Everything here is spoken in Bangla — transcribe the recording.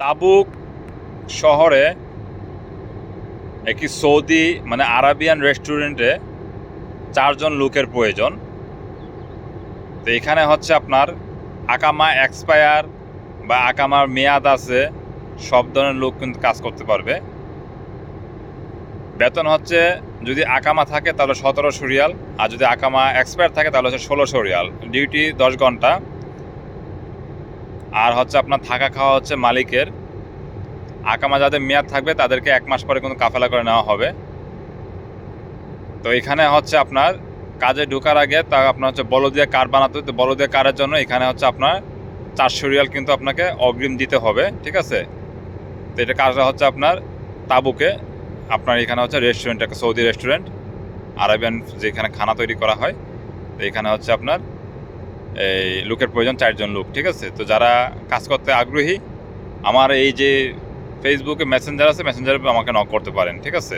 তাবুক শহরে একটি সৌদি মানে আরাবিয়ান রেস্টুরেন্টে চারজন লোকের প্রয়োজন। তো এখানে হচ্ছে আপনার আকামা এক্সপায়ার বা আকামার মেয়াদ আছে, সব ধরনের লোক কিন্তু কাজ করতে পারবে। বেতন হচ্ছে যদি আকামা থাকে তাহলে সতেরোশো রিয়াল, আর যদি আকামা এক্সপায়ার থাকে তাহলে হচ্ছে ষোলোশো রিয়াল। ডিউটি দশ ঘণ্টা। আর হচ্ছে আপনার থাকা খাওয়া হচ্ছে মালিকের। আকামা যাদের মেয়াদ থাকবে, তাদেরকে এক মাস পরে কিন্তু কাফেলা করে নেওয়া হবে। তো এখানে হচ্ছে আপনার কাজে ঢোকার আগে তা আপনার হচ্ছে বলদিয়া কার বানাতে তো বলদিয়া কারের জন্য এখানে হচ্ছে আপনার চারশো রিয়াল কিন্তু আপনাকে অগ্রিম দিতে হবে, ঠিক আছে? তো এটা কাজটা হচ্ছে আপনার তাবুকে, আপনার এখানে হচ্ছে রেস্টুরেন্ট একটা সৌদি রেস্টুরেন্ট আরবিয়ান যেখানে খানা তৈরি করা হয়, তো এখানে হচ্ছে আপনার এই লোকের প্রয়োজন চারজন লোক, ঠিক আছে? তো যারা কাজ করতে আগ্রহী, আমার এই যে ফেসবুকে মেসেঞ্জার আছে মেসেঞ্জারে আমাকে নক করতে পারেন, ঠিক আছে?